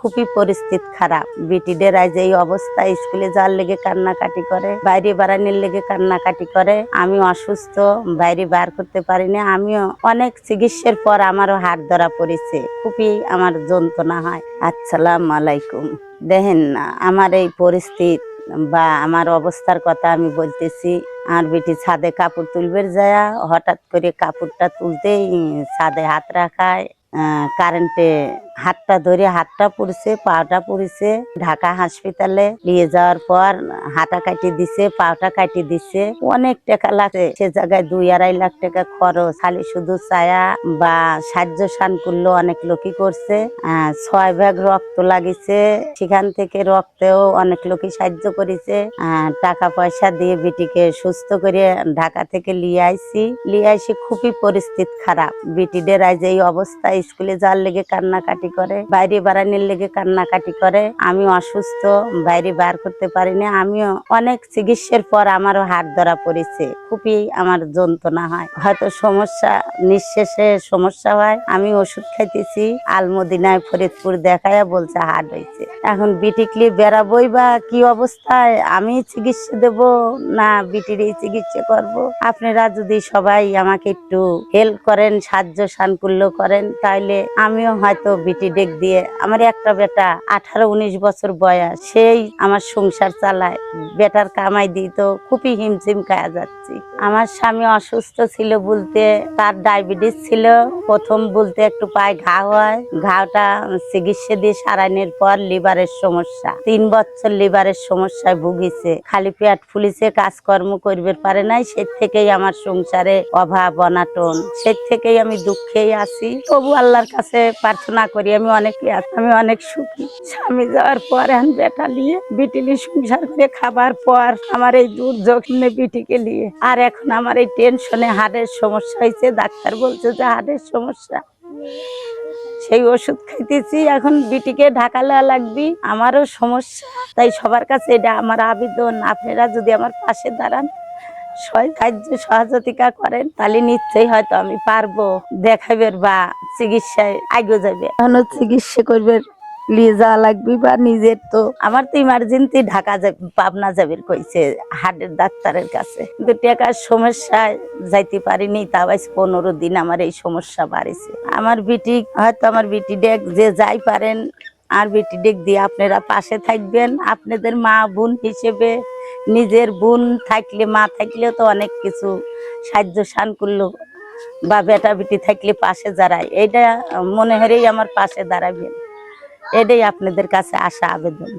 খুবই পরিস্থিতি খারাপ। বিটিদের আজ এই অবস্থা, স্কুলে যাওয়ার লেগে কান্নাকাটি করে, বাইরে বাড়ানোর লেগে কান্নাকাটি করে। আমি অসুস্থ, বাইরে বার করতে পারি না আমিও অনেক চিকিৎসার পর আমারও হাত ধরা পড়েছে। খুবই আমার যন্ত্রণা হয়। আসসালাম আলাইকুম। দেখেন না, আমার এই পরিস্থিতি বা আমার অবস্থার কথা আমি বলতেছি। আর বেটি ছাদে কাপড় তুলবে যায়, হঠাৎ করে কাপড়টা তুলতেই ছাদে হাত রাখায় কারেন্টে হাতটা ধরে হাতটা পড়ছে, পাটা পড়ছে। ঢাকা হাসপাতালে নিয়ে যাওয়ার পর হাতা কাটি দিছে, পাটা কাটি দিছে। অনেক টাকা লাগে সে জায়গায় দুই আড়াই লাখ টাকা খরচ। খালি শুধু ছায়া বা সাহায্য সান করল অনেক লোকই করছে। ছয় ভাগ রক্ত লাগিছে। সেখান থেকে রক্তেও অনেক লোকই সাহায্য করেছে। টাকা পয়সা দিয়ে বিটিকে সুস্থ করে ঢাকা থেকে লিয়ে আইছি। লিয়ে আইসি খুবই পরিস্থিতি খারাপ। বিটিদের আজ এই অবস্থা। স্কুলে যাওয়ার লেগে কান্নাকাটি করে, বাইরে বাড়ানোর লেগে কান্নাকাটি করে। আমি অসুস্থ, বাইরে বার করতে পারি না আমিও অনেক চিকিৎসার পর আমারও হাত ধরা পড়েছে। খুবই আমার যন্ত্রণা হয়। হয়তো সমস্যা, নিঃশেষে সমস্যা হয়। আমি ওষুধ খাইতেছি। আলমদিনায় ফরিদপুর দেখায় বলছে হার্ট হয়েছে এখন বিটিকলি বেড়াবই বা কি অবস্থায়? আমি চিকিৎসা দেব না বিটির এই চিকিৎসা করব? আপনারা যদি সবাই আমাকে একটু হেল্প করেন, সাহায্য সানকুল্য করেন তাহলে আমিও হয়তো বিটি ডেক দিয়ে আমার একটা বেটা আঠারো উনিশ বছর বয়স, সেই আমার সংসার চালায়। বেটার কামাই দিই তো খুবই হিমশিম খাওয়া যাচ্ছি। আমার স্বামী অসুস্থ ছিল বলতে তার ডায়াবেটিস ছিল। প্রথম বলতে একটু পায়ে ঘা হয়। ঘাটা চিকিৎসা দিয়ে সারানোর পর লিভারের সমস্যা। তিন বছর লিভারের সমস্যায় ভুগিছে। খালি পেট ফুলিছে, কাজকর্ম করবে পারে নাই। সে থেকেই আমার সংসারে অভাব, অনাটন। সে থেকেই আমি দুঃখেই আছি। তবু আল্লাহর কাছে প্রার্থনা করি আমি অনেক আমি অনেক সুখী। স্বামী যাওয়ার পর এখন বেটা নিয়ে বিটিলি সংসার করে খাবার পর আমার এই দুর্যোগ নিয়ে বিটিকে নিয়ে। আর এখন আমার এই টেনশনে হার্টের সমস্যা হয়েছে। ডাক্তার বলছে যে হার্টের সমস্যা। সেই ওষুধ খাইতেছি, এখন বিটিকে ঢাকা লওয়া লাগবি, আমারও সমস্যা। তাই সবার কাছে এটা আমার আবেদন। আপনারা যদি আমার পাশে দাঁড়ান সাহায্য সহযোগিতা করেন তাহলে নিশ্চয়ই হয়তো আমি পারব দেখাবের বা চিকিৎসায় আগে যাবে এখনও চিকিৎসা করবে নিয়ে যাওয়া লাগবে বা নিজের তো। আমার তো ইমার্জেন্সি ঢাকা যাবে পাবনা যাবে কইছে হার্টের ডাক্তারের কাছে। কিন্তু টাকার সমস্যায় যাইতে পারিনি তাও আজ পনেরো দিন আমার এই সমস্যা বাড়িছে। আমার বিটি হয়তো আমার বিটি ডেক যে যাই পারেন আর বেটি ডেক দিয়ে আপনারা পাশে থাকবেন। আপনাদের মা বোন হিসেবে নিজের বোন থাকলে, মা থাকলেও তো অনেক কিছু সাহায্য সান করল। বা বেটা বেটি থাকলে পাশে দাঁড়ায়। এটা মনে হরেই আমার পাশে দাঁড়াবেন। এটাই আপনাদের কাছে আসা আবেদন।